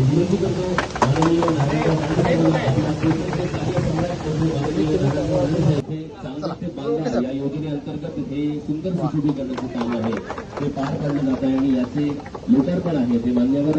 विनंती करतो माननीय ते हे सुंदर सुशोभीकरणाचे काम आहे. ते पार पाडलं जात आहे आणि याचे लोकार्पण आहे. ते मान्यवर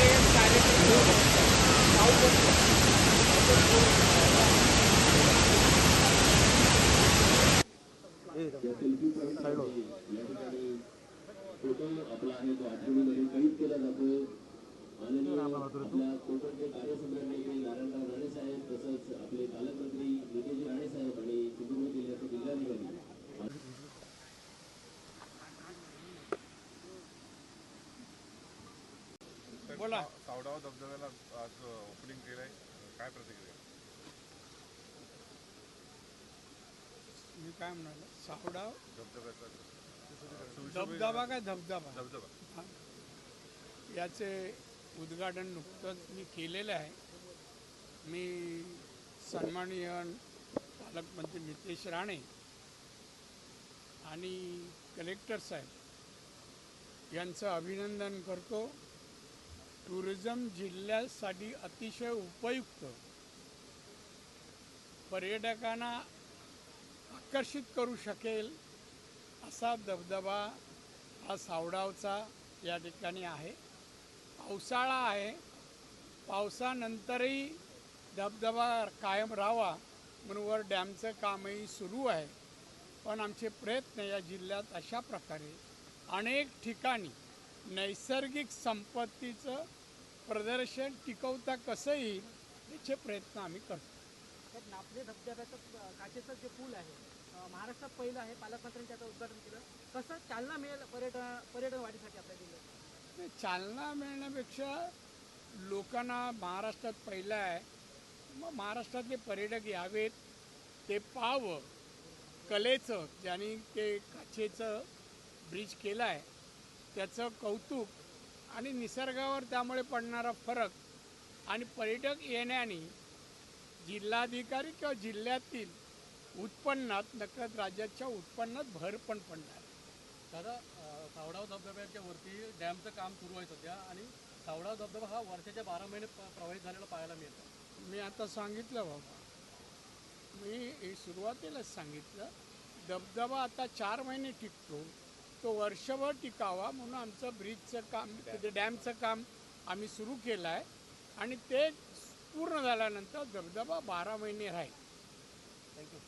फोटो आपला आहे तो आठवणीमध्ये कैद केला जातो माननीय आपल्या कोकणचे नारायणराव राणे साहेब तसंच आपले पालकमंत्री नितेश राणे साहेब आणि सिंधुदुर्ग जिल्ह्याचे जिल्हाधिकारी बोला. सावडाव धबधब्याला आज ओपनिंग केलंय. काय प्रतिक्रिया मी काय म्हणालो? धबधब्याचा धबधबा काय? धबधबा. धबधबा. याचे उद्घाटन नुकतंच मी केलेलं आहे. मी सन्माननीय पालकमंत्री नितेश राणे आणि कलेक्टर साहेब यांचं अभिनंदन करतो. टुरिझम जिल्ह्यासाठी अतिशय उपयुक्त पर्यटकांना आकर्षित करू शकेल असा धबधबा हा सावडावचा या ठिकाणी आहे. पावसाळा आहे. पावसानंतरही धबधबा कायम राहावा म्हणून वर डॅमचं कामही सुरू आहे. पण आमचे प्रयत्न या जिल्ह्यात अशा प्रकारे अनेक ठिकाणी नैसर्गिक संपत्तीचं प्रदर्शन टिकवता कसं येईल याचे प्रयत्न आम्ही करतो. नापले धबधब्याचं काचेचं जे पूल आहे महाराष्ट्रात पहिलं आहे. पालकमंत्र्यांनी त्याचं उद्घाटन केलं. कसं चालना मिळेल पर्यटन पर्यटन वाढीसाठी आपल्या जिल्ह्यात? चालना मिळण्यापेक्षा लोकांना महाराष्ट्रात पहिलं आहे. मग महाराष्ट्रातले पर्यटक यावेत ते पाहावं. कलेचं ज्यांनी ते काचेचं ब्रिज केलं आहे त्याचं कौतुक आणि निसर्गावर त्यामुळे पडणारा फरक आणि पर्यटक येण्याने जिल्हाधिकारी किंवा जिल्ह्यातील उत्पन्नात नकळत राज्याच्या उत्पन्नात भर पण पडणार. दादा सावडाव धबधब्याच्या वरती डॅमचं काम सुरू आहे सध्या आणि सावडाव धबधबा हा वर्षाच्या बारा महिने प्रवाहित झालेला पाहायला मिळतो. मी आता सांगितलं बाबा. मी सुरुवातीलाच सांगितलं. धबधबा आता चार महिने टिकतो. तो वर्षभर टिकावा म्हणून आमचं ब्रिजचं काम ते डॅमचं काम आम्ही सुरू केलं आहे आणि ते पूर्ण झाल्यानंतर धबधबा बारा महिने राहील. थँक्यू